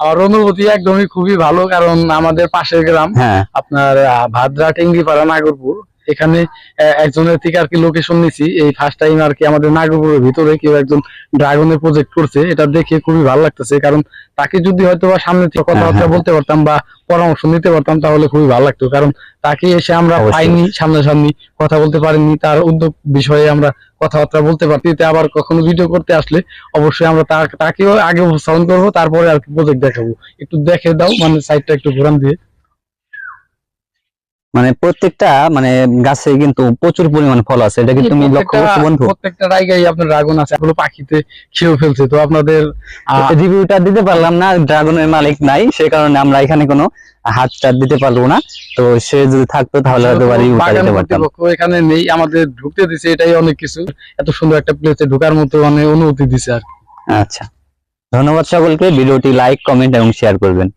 আমার অনুভূতি একদমই খুবই ভালো কারণ আমাদের পাশের গ্রাম হ্যাঁ। আপনার ভাদ্রা টেঙ্গিপাড়া নাগরপুর। এখানে একজনের থেকে আর কি লোকেশন নিছি। এই ফার্স্ট টাইম আর কি আমাদের নাগরপুরের ভিতরে কেউ একজন ড্রাগনের প্রজেক্ট করছে এটা দেখে খুবই ভালো লাগতেছে। কারণ তাকে যদি হয়তো বা সামনে থেকে কথাবার্তা হ্যাঁ। বলতে পারতাম বা পরামর্শ নিতে পারতাম তাহলে খুবই ভালো লাগতো। কারণ তাকে এসে আমরা। পাইনি সামনাসামনি কথা বলতে পারিনি তার উদ্যোগ বিষয়ে আমরা কথাবার্তা বলতে পারছি এতে আবার কখনো ভিডিও করতে আসলে অবশ্যই আমরা তাকেও আগে উপস্থাপন করব তারপরে আর কি প্রজেক্ট দেখাবো। একটু দেখে দাও মানে সাইডটা একটু ঘোরান দিয়ে। মানে প্রত্যেকটা মানে গাছে কিন্তু প্রচুর পরিমাণ ফল আছে। এটা কি তুমি লক্ষ্য করছ বন্ধু? প্রত্যেকটা জায়গায় আপনার ড্রাগন আছে এগুলো পাখিতে খেয়েও ফেলছে। তো আপনাদের রিভিউটা দিতে পারলাম না ড্রাগনের মালিক নাই সে কারণে আমরা এখানে কোনো হাত হাতটা দিতে পারব না। তো সে যদি থাকতো তাহলে হয়তো রিভিউটা দিতে পারতাম। এখানে নেই আমাদের ঢুকতে দিছে এটাই অনেক কিছু। এত সুন্দর একটা প্লেসে ঢোকার মতো মানে অনুমতি দিছে আর আচ্ছা। ধন্যবাদ সকলকে ভিডিওটি লাইক কমেন্ট এবং শেয়ার করবেন।